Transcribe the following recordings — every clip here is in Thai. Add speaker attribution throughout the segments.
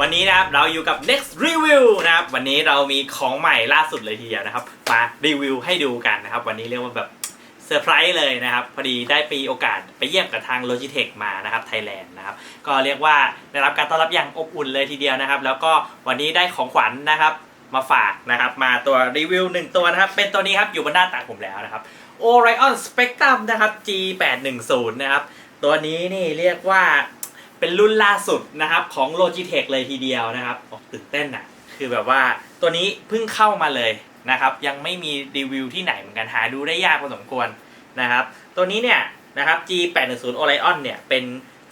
Speaker 1: วันนี้นะครับเราอยู่กับ next review นะครับ วันนี้เรามีของใหม่ล่าสุดเลยทีเดียวนะครับ มารีวิวให้ดูกันนะครับ วันนี้เรียกว่าแบบเซอร์ไพรส์เลยนะครับ พอดีได้ปีโอกาสไปเยี่ยมกับทาง Logitech มานะครับไทยแลนด์นะครับ ก็เรียกว่าได้รับการต้อนรับอย่างอบอุ่นเลยทีเดียวนะครับ แล้วก็วันนี้ได้ของขวัญนะครับ มาฝากนะครับ มาตัวรีวิวหนึ่งตัวนะครับ เป็นตัวนี้ครับอยู่บนหน้าตักผมแล้วนะครับ Orion Spectrum นะครับ G810 นะครับ ตัวนี้นี่เรียกว่า เป็นรุ่นล่าสุดนะครับของ Logitech เลยทีเดียวนะครับโอ้ตื่นเต้นอะคือแบบว่าตัวนี้เพิ่งเข้ามาเลยนะครับ ยังไม่มีรีวิวที่ไหนเหมือนกันหาดูได้ยากพอสมควรนะครับ ตัวนี้เนี่ยนะครับ G810 Orion เนี่ยเป็น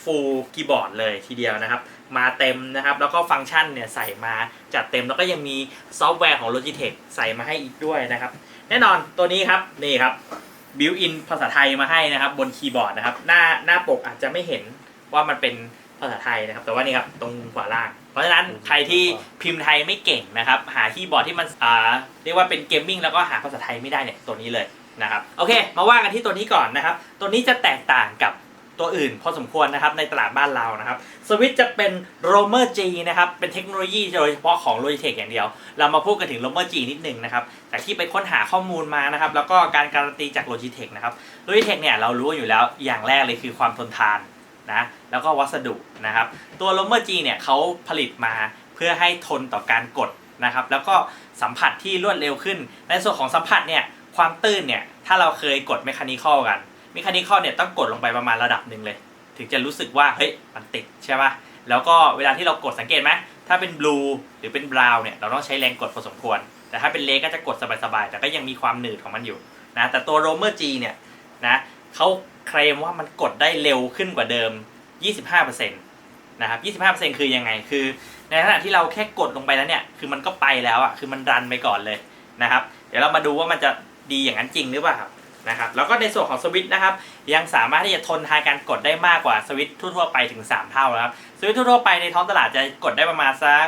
Speaker 1: full keyboard เลยทีเดียวนะครับ มาเต็มนะครับ แล้วก็ฟังก์ชันเนี่ยใส่มาจัดเต็มแล้วก็ยังมีซอฟต์แวร์ของ Logitech ใส่มาให้อีกด้วยนะครับ แน่นอนตัวนี้ครับนี่ครับบิวอินภาษาไทยมาให้นะครับ บนคีย์บอร์ดนะครับ หน้าหน้าปกอาจจะไม่เห็น ว่ามันเป็นภาษาไทยนะครับ แต่ว่านี่ครับตรงขวาล่าง เพราะฉะนั้นใครที่พิมพ์ไทยไม่เก่งนะครับ หาคีย์บอร์ดที่มันอ่าเรียกว่าเป็นเกมมิ่งแล้วก็หาภาษาไทยไม่ได้เนี่ยตัวนี้เลยนะครับโอเค มาว่ากันที่ตัวนี้ก่อนนะครับ ตัวนี้จะแตกต่างกับตัวอื่นพอสมควรนะครับในตลาดบ้านเรานะครับสวิตช์จะเป็น Romer G นะครับเป็นเทคโนโลยีโดยเฉพาะของ Logitech อย่างเดียว เรามาพูดกันถึง Romer G นิดนึงนะครับจากที่ไปค้นหาข้อมูลมานะครับแล้วก็การการันตีจาก Logitech นะครับ Logitech เนี่ยเรารู้อยู่แล้วอย่างแรกเลยคือความทนทาน นะแล้วก็วัสดุนะครับ ตัว Romer G เนี่ยเขาผลิตมาเพื่อให้ทนต่อการกดนะครับ แล้วก็สัมผัสที่รวดเร็วขึ้น ในส่วนของสัมผัสเนี่ยความตื้นเนี่ยถ้าเราเคยกดเมคานิคอลกันเมคานิคอลเนี่ยต้องกดลงไปประมาณระดับหนึ่งเลย ถึงจะรู้สึกว่าเฮ้ยมันติดใช่ป่ะแล้วก็เวลาที่เรากดสังเกตไหมถ้าเป็นบลูหรือเป็นบราวน์เนี่ยเราต้องใช้แรงกดพอสมควร แต่ถ้าเป็นเลก็จะกดสบายๆแต่ก็ยังมีความหนืดของมันอยู่นะแต่ตัวโรเมอร์จีเนี่ยนะเขา เคลมว่ามันกดได้เร็วขึ้นกว่าเดิม 25%นะครับ 25%คือยังไง คือ ในขณะที่เราแค่กดลงไปแล้วเนี่ย คือมันก็ไปแล้วอะ คือมันรันไปก่อนเลยนะครับ เดี๋ยวเรามาดูว่ามันจะดีอย่างนั้นจริงหรือเปล่านะครับ แล้วก็ในส่วนของสวิตช์นะครับ ยังสามารถที่จะทนทานการกดได้มากกว่าสวิตช์ทั่วๆไปถึง 3 เท่านะครับ สวิตช์ทั่วๆไปในท้องตลาดจะกดได้ประมาณสัก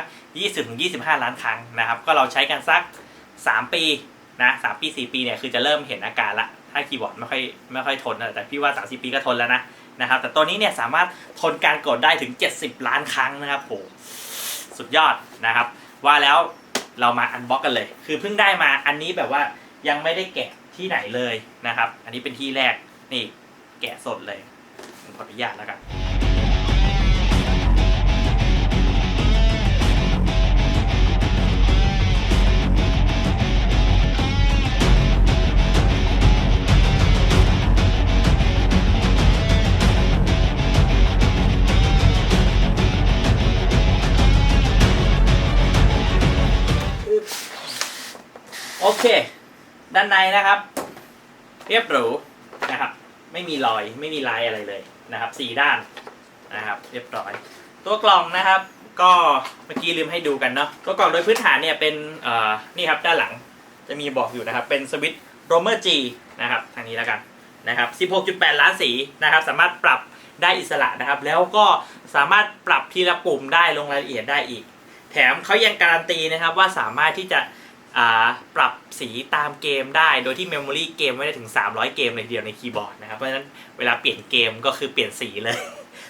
Speaker 1: 20-25 ล้านครั้งนะครับ ก็เราใช้กันสัก 3 ปีนะ3ปี 4 ปีเนี่ย คือจะเริ่มเห็นอาการละ ถ้าคีย์บอร์ดไม่ค่อยไม่ค่อยทนนะแต่พี่ว่า 30 ปีก็ทนแล้วนะนะครับแต่ตัวนี้เนี่ยสามารถทนการกดได้ถึง 70 ล้านครั้งนะครับโหสุดยอดนะครับ ว่าแล้วเรามาอันบ็อกกันเลย คือเพิ่งได้มาอันนี้แบบว่ายังไม่ได้แกะที่ไหนเลยนะครับ อันนี้เป็นที่แรกนี่แกะสดเลยผมขออนุญาตแล้วกัน ด้านในนะครับ เรียบหรูนะครับ ไม่มีรอยไม่มีลายอะไรเลยนะครับสี่ด้านนะครับ เรียบร้อย ตัวกล่องนะครับ ก็เมื่อกี้ลืมให้ดูกันเนาะตัวกล่องโดยพื้นฐานเนี่ยเป็นเอ่อนี่ครับด้านหลังจะมีบอกอยู่นะครับ เป็นสวิตช์โรเมอร์จีนะครับทางนี้แล้วกันนะครับ 16.8 ล้านสีนะครับ สามารถปรับได้อิสระนะครับ แล้วก็สามารถปรับทีละปุ่มได้ลงรายละเอียดได้อีก แถมเขายังการันตีนะครับว่าสามารถที่จะ ปรับสีตามเกมได้ โดยที่เมมโมรีเกมไม่ได้ถึง 300 เกมเลยทีเดียวในคีย์บอร์ดนะครับ เพราะฉะนั้นเวลาเปลี่ยนเกมก็คือเปลี่ยนสีเลย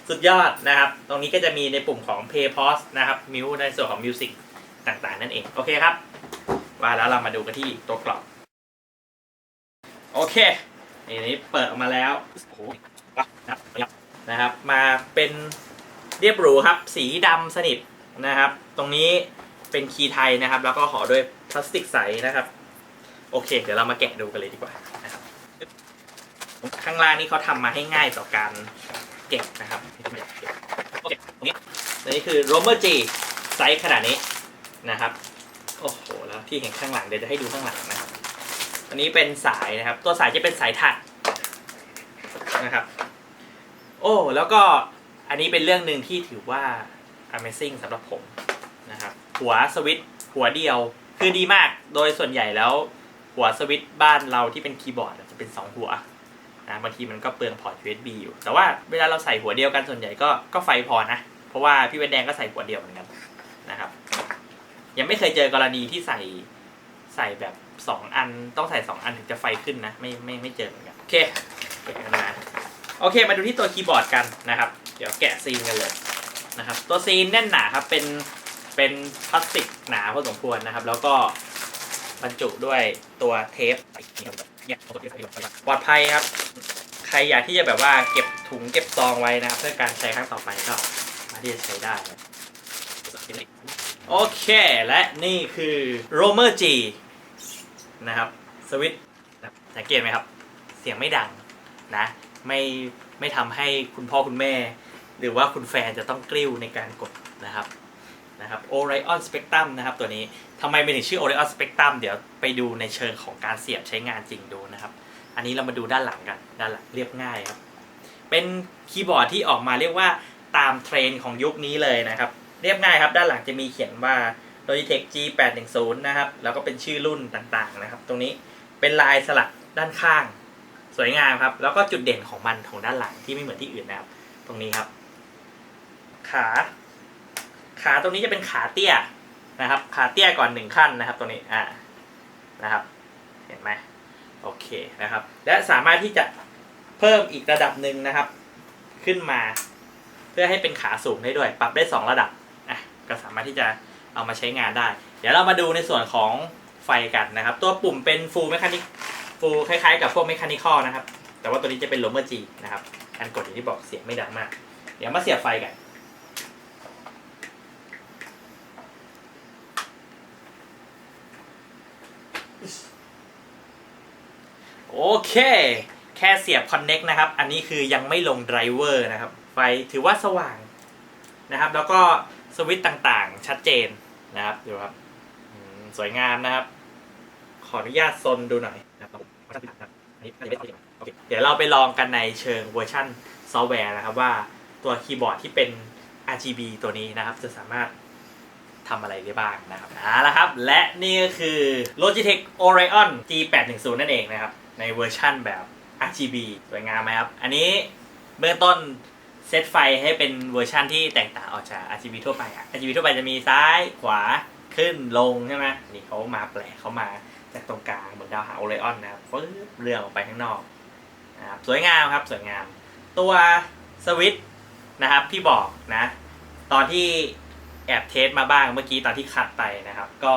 Speaker 1: สุดยอดนะครับ ตรงนี้ก็จะมีในปุ่มของ Play Pause นะครับมิวในส่วนของ Music ต่างๆ นั่นเอง โอเคครับ ว่าแล้วเรามาดูกันที่ตัวกล่องโอเคนี่นี้เปิดออกมาแล้วโอ้โหนะนะครับ มาเป็นเรียบหรูครับ สีดำสนิทนะครับ ตรงนี้ เป็นคีย์ไทยนะครับ แล้วก็ห่อด้วยพลาสติกใสนะครับ โอเค เดี๋ยวเรามาแกะดูกันเลยดีกว่านะครับข้างล่างนี่เขาทำมาให้ง่ายต่อการเก็บนะครับโอเคตรงนี้นี้คือ Romer G ไซส์ขนาดนี้นะครับ โอ้โห แล้วที่เห็นข้างหลังเดี๋ยวจะให้ดูข้างหลังนะครับอันนี้เป็นสายนะครับ ตัวสายจะเป็นสายถักนะครับ โอ้แล้วก็อันนี้เป็นเรื่องหนึ่งที่ถือว่า Amazing สำหรับผมนะครับ หัวสวิตหัวเดียว คือดีมากโดยส่วนใหญ่แล้วหัวสวิตบ้านเราที่เป็นคีย์บอร์ดจะเป็น 2 หัวนะบางทีมันก็เปลืองพอร์ต USB อยู่ แต่ว่าเวลาเราใส่หัวเดียวกันส่วนใหญ่ก็ก็ไฟพอนะ เพราะว่าพี่เวนแดงก็ใส่หัวเดียวเหมือนกันนะครับ ยังไม่เคยเจอกรณีที่ใส่ใส่แบบ 2 อันต้องใส่ 2 อันถึงจะไฟขึ้นนะ ไม่ไม่ไม่เจอเหมือนกันโอเคแกะกันมาโอเคมาดูที่ตัวคีย์บอร์ดกันนะครับ เดี๋ยวแกะซีนกันเลยนะครับ ตัวซีนแน่นหนาครับเป็น เป็นพลาสติกหนาพอสมควรนะครับ แล้วก็บรรจุด้วยตัวเทปเนี่ยปลอดภัยครับ ใครอยากที่จะแบบว่าเก็บถุงเก็บซองไว้นะครับ เพื่อการใช้ครั้งต่อไปก็มาที่จะใช้ได้ โอเคและนี่คือ Romer G นะครับสวิตช์สังเกตไหมครับ เสียงไม่ดังนะ ไม่ไม่ทำให้คุณพ่อคุณแม่ หรือว่าคุณแฟนจะต้องกริ้วในการกดนะครับ นะครับ Orion Spectrum นะครับตัวนี้ทำไมเป็นถึงชื่อ Orion Spectrum เดี๋ยวไปดูในเชิงของการเสียบใช้งานจริงดูนะครับ อันนี้เรามาดูด้านหลังกัน ด้านหลังเรียบง่ายครับ เป็นคีย์บอร์ดที่ออกมาเรียกว่าตามเทรนของยุคนี้เลยนะครับ เรียบง่ายครับ ด้านหลังจะมีเขียนว่า Logitech G810 นะครับ แล้วก็เป็นชื่อรุ่นต่างๆนะครับ ตรงนี้เป็นลายสลักด้านข้าง สวยงามครับ แล้วก็จุดเด่นของมันของด้านหลังที่ไม่เหมือนที่อื่นนะครับ ตรงนี้ครับ ขา ขาตรงนี้จะเป็นขาเตี้ยนะครับ ขาเตี้ยก่อนหนึ่งขั้นนะครับ ตรงนี้อ่านะครับ เห็นไหมโอเคนะครับ และสามารถที่จะเพิ่มอีกระดับหนึ่งนะครับ ขึ้นมา เพื่อให้เป็นขาสูงได้ด้วย ปรับได้ 2 ระดับอะก็สามารถที่จะเอามาใช้งานได้ เดี๋ยวเรามาดูในส่วนของไฟกันนะครับ ตัวปุ่มเป็นฟูล m ม c h านิกฟูลคล้ายๆ กับพวก m ม c h านิคอลนะครับ แต่ว่าตัวนี้จะเป็นโ o เมอร์จีนะครับการกดอย่างที่บอกเสียงไม่ดังมาก เดี๋ยวมาเสียบไฟกัน โอเค แค่เสียบคอนเน็กนะครับ อันนี้คือยังไม่ลงไดรเวอร์นะครับ ไฟถือว่าสว่างนะครับ แล้วก็สวิตช์ต่างๆชัดเจนนะครับดูครับสวยงามนะครับ ขออนุญาตซนดูหน่อยนะครับเคเดี๋ยวเราไปลองกันในเชิงเวอร์ชันซอฟต์แวร์นะครับว่าตัวคีย์บอร์ดที่เป็น RGB ตัวนี้นะครับ จะสามารถ ทำอะไรได้บ้างนะครับเอาละครับ และนี่ก็คือ Logitech Orion G810 นั่นเองนะครับ ในเวอร์ชั่นแบบ RGB สวยงามไหมครับ อันนี้เบื้องต้นเซตไฟให้เป็นเวอร์ชั่นที่แตกต่างออกจาก RGB ทั่วไปอะ RGB ทั่วไปจะมีซ้ายขวาขึ้นลงใช่ไหมนี่เขามาแปลกเขามาจากตรงกลางเหมือนดาวหาโอไรออนนะครับเรืองออกไปข้างนอกนะครับสวยงามครับสวยงาม ตัวสวิตช์นะครับที่บอกนะ ตอนที่ แอบเทสมาบ้างเมื่อกี้ตอนที่คัดไปนะครับ ก็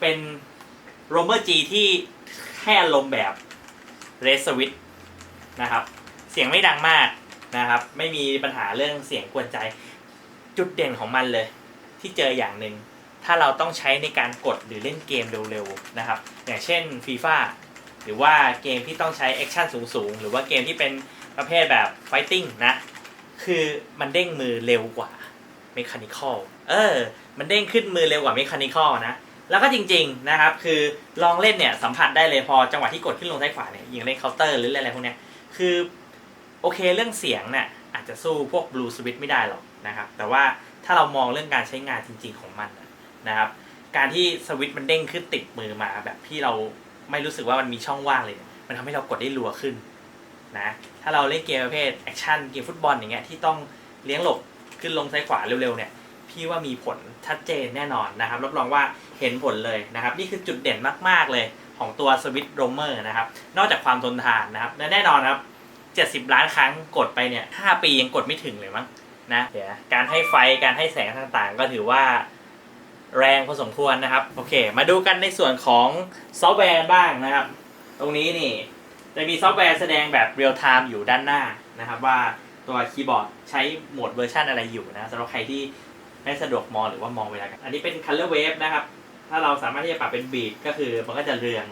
Speaker 1: เป็นโรเมอร์จีที่ให้อารมณ์แบบเรสวิตนะครับ เสียงไม่ดังมากนะครับ ไม่มีปัญหาเรื่องเสียงกวนใจ จุดเด่นของมันเลย ที่เจออย่างหนึ่งถ้าเราต้องใช้ในการกดหรือเล่นเกมเร็วๆนะครับ อย่างเช่นฟีฟ่าหรือว่าเกมที่ต้องใช้แอคชั่นสูงๆ หรือว่าเกมที่เป็นประเภทแบบไฟติ้งนะ คือมันเด้งมือเร็วกว่าเมคานิคอล เออ มันเด้งขึ้นมือเร็วกว่าเมคานิคอลนะ แล้วก็จริงๆนะครับ คือลองเล่นเนี่ยสัมผัสได้เลยพอจังหวะที่กดขึ้นลงซ้ายขวาเนี่ยยิงเล่นเคาน์เตอร์หรืออะไรพวกเนี้ย คือโอเคเรื่องเสียงเนี่ยอาจจะสู้พวกบลูสวิตไม่ได้หรอกนะครับ แต่ว่าถ้าเรามองเรื่องการใช้งานจริง ๆของมันนะครับ การที่สวิตมันเด้งขึ้นติดมือมาแบบที่เราไม่รู้สึกว่ามันมีช่องว่างเลย มันทำให้เรากดได้รัวขึ้นนะ ถ้าเราเล่นเกมประเภทแอคชั่นเกมฟุตบอลอย่างเงี้ยที่ต้องเลี้ยงหลบขึ้นลงซ้ายขวาเร็วๆเนี่ย พี่ว่ามีผลชัดเจนแน่นอนนะครับ รับรองว่าเห็นผลเลยนะครับ นี่คือจุดเด่นมาก ๆ เลยของตัวสวิตโรเมอร์นะครับ นอกจากความทนทานนะครับ และแน่นอนครับ 70 ล้านครั้งกดไปเนี่ย 5 ปียังกดไม่ถึงเลยมั้งนะเดี๋ยวการให้ไฟการให้แสงต่างๆ ก็ถือว่าแรงพอสมควรนะครับ โอเค มาดูกันในส่วนของซอฟต์แวร์บ้างนะครับ ตรงนี้นี่จะมีซอฟต์แวร์แสดงแบบเรียลไทม์อยู่ด้านหน้านะครับว่าตัวคีย์บอร์ดใช้โหมดเวอร์ชันอะไรอยู่นะสำหรับใครที่ ไม่สะดวกมองหรือว่ามองเวลากันอันนี้เป็น Color Wave นะครับ ถ้าเราสามารถที่จะปรับเป็นบีดก็คือมันก็จะเรือง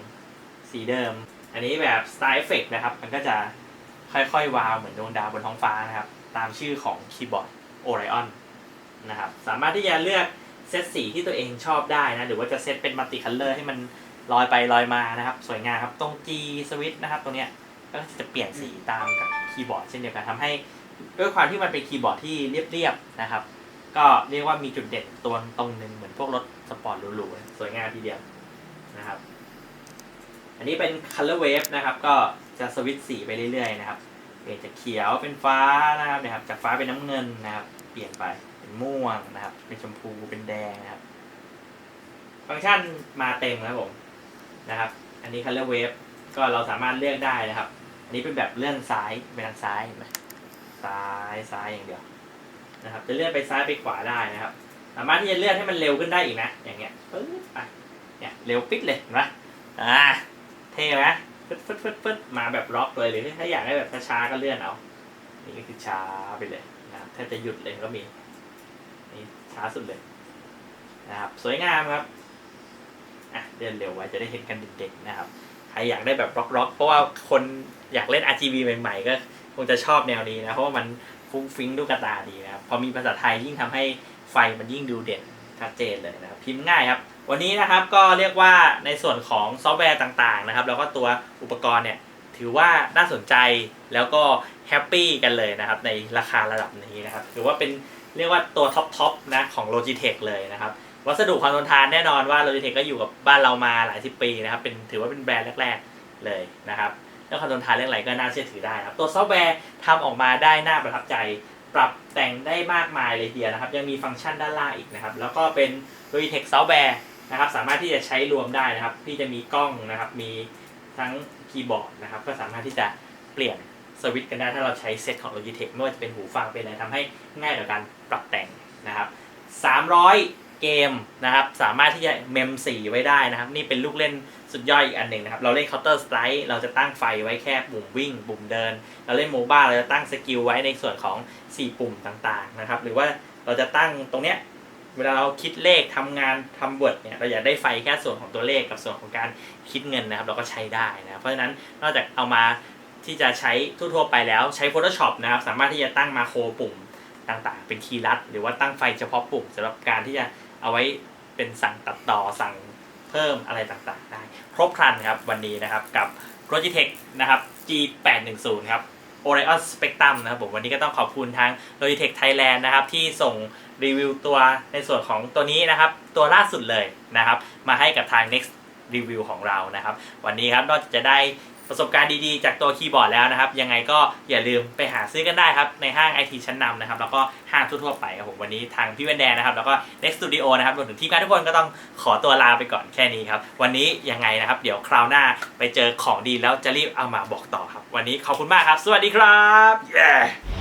Speaker 1: สีเดิม อันนี้แบบ Style Effect นะครับ มันก็จะค่อยๆ วาวเหมือนดวงดาวบนท้องฟ้านะครับ ตามชื่อของคีย์บอร์ด Orion นะครับ สามารถที่จะเลือกเซตสีที่ตัวเองชอบได้นะ หรือว่าจะเซตเป็นมัลติคัลเลอร์ให้มันลอยไปลอยมานะครับ สวยงามครับ ตรง G switch นะครับ ตรงเนี้ยก็จะเปลี่ยนสีตามกับคีย์บอร์ดเช่นเดียวกันทำให้ด้วยความที่มันเป็นคีย์บอร์ดที่เรียบๆนะครับ ก็เรียกว่ามีจุดเด่นตัวตรงหนึ่งเหมือนพวกรถสปอร์ตหรูๆสวยงามทีเดียวนะครับ อันนี้เป็น color wave นะครับ ก็จะสวิตช์สีไปเรื่อยๆนะครับ เปลี่ยนจากเขียวเป็นฟ้านะครับนะครับ จากฟ้าเป็นน้ำเงินนะครับ เปลี่ยนไปเป็นม่วงนะครับ เป็นชมพูเป็นแดงนะครับ ฟังก์ชันมาเต็มครับผมนะครับ อันนี้ color wave ก็เราสามารถเลือกได้นะครับ อันนี้เป็นแบบเลื่อนซ้ายไปทางซ้ายเห็นไหมซ้ายซ้ายอย่างเดียว นะครับ จะเลื่อนไปซ้ายไปขวาได้นะครับ สามารถที่จะเลื่อนให้มันเร็วขึ้นได้อีกนะ อย่างเงี้ยปึ๊บไปเนี่ยเร็วปิดเลยเห็นปะอ่า เท่ไหมฟึดฟึดฟึดฟึดมาแบบล็อกเลยหรือถ้าอยากให้แบบช้าๆก็เลื่อนเอา นี่ก็คือช้าไปเลยนะครับถ้าจะหยุดเลยก็มี นี่ช้าสุดเลยนะครับ สวยงามครับอะเลื่อนเร็วไว้จะได้เห็นกันเด็กๆนะครับ ใครอยากได้แบบร็อกๆ เพราะว่าคนอยากเล่น RGB ใหม่ๆ ก็คงจะชอบแนวนี้นะ เพราะว่ามัน ฟุ้งฟิ้งดูกระตาดีนะครับ พอมีภาษาไทยยิ่งทำให้ไฟมันยิ่งดูเด่นชัดเจนเลยนะครับพิมพ์ง่ายครับ วันนี้นะครับก็เรียกว่าในส่วนของซอฟต์แวร์ต่างๆนะครับ แล้วก็ตัวอุปกรณ์เนี่ยถือว่าน่าสนใจแล้วก็แฮปปี้กันเลยนะครับในราคาระดับนี้นะครับถือว่าเป็นเรียกว่าตัวท็อปทอปนะของ Logitech เลยนะครับ วัสดุความทนทานแน่นอนว่า Logitech ก็อยู่กับบ้านเรามาหลายสิบปีนะครับเป็นถือว่าเป็นแบรนด์แรก ๆเลยนะครับ แล้วความทนทานเรื่องอะไรก็น่าเชื่อถือได้นะครับ ตัวซอฟต์แวร์ทำออกมาได้น่าประทับใจ ปรับแต่งได้มากมายเลยเดียวนะครับ ยังมีฟังก์ชันด้านล่างอีกนะครับ แล้วก็เป็น Logitech ซอฟต์แวร์นะครับ สามารถที่จะใช้รวมได้นะครับ ที่จะมีกล้องนะครับ มีทั้งคีย์บอร์ดนะครับ ก็สามารถที่จะเปลี่ยนสวิตช์กันได้ถ้าเราใช้เซตของ Logitech ไม่ว่าจะเป็นหูฟังเป็นอะไรทำให้ง่ายต่อการปรับแต่งนะครับ300 เกมนะครับ สามารถที่จะเมมสีไว้ได้นะครับ นี่เป็นลูกเล่นสุดยอดอีกอันหนึ่งนะครับ เราเล่น Counter Strike เราจะตั้งไฟไว้แค่ปุ่มวิ่ง ปุ่มเดิน เราเล่นโมบ้าเราจะตั้งสกิลไว้ในส่วนของ 4 ปุ่มต่างๆนะครับ หรือว่าเราจะตั้งตรงเนี้ยเวลาเราคิดเลขทำงานทำบทเนี่ยเราอยากได้ไฟแค่ส่วนของตัวเลขกับส่วนของการคิดเงินนะครับ เราก็ใช้ได้นะเพราะฉะนั้นนอกจากเอามาที่จะใช้ทั่วๆไปแล้วใช้ Photoshop นะครับ สามารถที่จะตั้งมาโครปุ่มต่างๆ เป็นคีย์ลัด หรือว่าตั้งไฟเฉพาะปุ่มสำหรับการที่จะ เอาไว้เป็นสั่งตัดต่อสั่งเพิ่มอะไรต่างๆ ได้ ครบครันครับวันนี้นะครับกับ Logitech นะครับ G810 ครับ Orion Spectrum นะครับผมวันนี้ก็ต้องขอบคุณทาง Logitech Thailand นะครับที่ส่งรีวิวตัวในส่วนของตัวนี้นะครับ ตัวล่าสุดเลยนะครับ มาให้กับทาง Next Review ของเรานะครับ วันนี้ครับนอกจากจะได้ ประสบการณ์ดีๆ จากตัวคีย์บอร์ดแล้วนะครับ ยังไงก็อย่าลืมไปหาซื้อกันได้ครับ ในห้างไอทีชั้นนำนะครับ แล้วก็ห้างทั่วๆไปครับผมวันนี้ทางพี่แวนแดนนะครับ แล้วก็ Next Studio นะครับรวมถึงทีมงานทุกคนก็ต้องขอตัวลาไปก่อนแค่นี้ครับ วันนี้ยังไงนะครับ เดี๋ยวคราวหน้าไปเจอของดีแล้วจะรีบเอามาบอกต่อครับ วันนี้ขอบคุณมากครับ สวัสดีครับ yeah!